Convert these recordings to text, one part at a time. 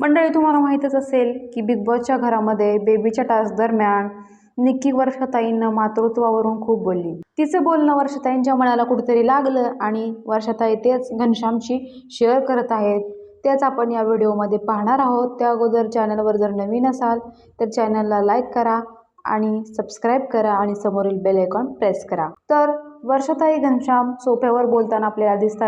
मंडळी तुम्हाला माहीतच असेल की बिग बॉसच्या घरामध्ये बेबीच्या टास्क दरम्यान निक्की वर्षाताईंना मातृत्वावरून खूप बोलली. तिचं बोलणं वर्षाताईंच्या मनाला कुठेतरी लागलं आणि वर्षाताई तेच घनश्यामशी शेअर करत आहेत. तेच आपण या व्हिडिओमध्ये पाहणार आहोत. त्या अगोदर चॅनलवर जर नवीन असाल तर चॅनलला लाईक करा आणि सबस्क्राईब करा आणि समोरील बेल आयकॉन प्रेस करा. तर वर्षाताई घनश्याम सोप्यावर बोलताना आपल्याला दिसत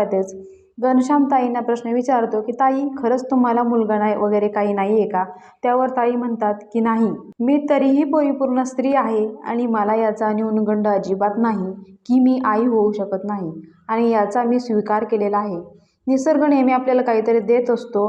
घनश्याम ताईंना प्रश्न विचारतो की ताई खरंच तुम्हाला मुलगा नाही वगैरे काही नाही आहे का? त्यावर ताई म्हणतात की नाही. मी तरीही परिपूर्ण स्त्री आहे आणि मला याचा न्यूनगंड अजिबात नाही की मी आई होऊ शकत नाही आणि याचा मी स्वीकार केलेला आहे. निसर्ग नेहमी आपल्याला काहीतरी देत असतो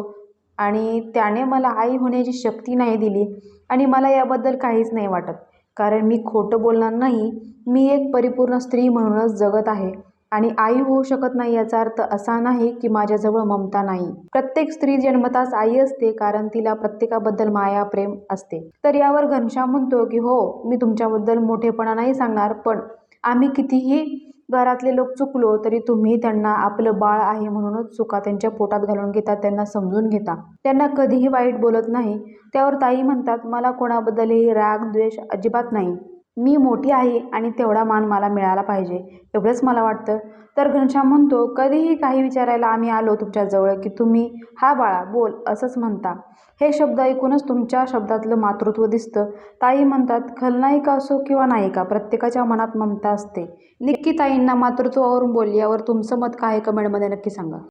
आणि त्याने मला आई होण्याची शक्ती नाही दिली आणि मला याबद्दल काहीच नाही वाटत. कारण मी खोटं बोलणार नाही. मी एक परिपूर्ण स्त्री म्हणूनच जगत आहे. आणि आई होऊ शकत नाही याचा अर्थ असा नाही की माझ्याजवळ ममता नाही. प्रत्येक स्त्री जन्मताच आई असते कारण तिला प्रत्येकाबद्दल माया प्रेम असते. तर यावर घनश्याम म्हणतो की हो मी तुमच्याबद्दल मोठेपणा नाही सांगणार पण आम्ही कितीही घरातले लोक चुकलो तरी तुम्ही त्यांना आपलं बाळ आहे म्हणूनच चुका त्यांच्या पोटात घालून घेता त्यांना समजून घेता. त्यांना कधीही वाईट बोलत नाही. त्यावर ताई म्हणतात मला कोणाबद्दलही राग द्वेष अजिबात नाही. मी मोठी आहे आणि तेवढा मान मला मिळाला पाहिजे एवढंच मला वाटतं. तर घनश्याम म्हणतो कधीही काही विचारायला आम्ही आलो तुमच्याजवळ की तुम्ही हा बाळा बोल असंच म्हणता. हे शब्द ऐकूनच तुमच्या शब्दातलं मातृत्व दिसतं. ताई म्हणतात खलनायिका असो किंवा नायिका प्रत्येकाच्या मनात ममता असते. निक्की ताईंना मातृत्वावरून बोलल्यावर तुमचं मत काय कमेंटमध्ये नक्की सांगा.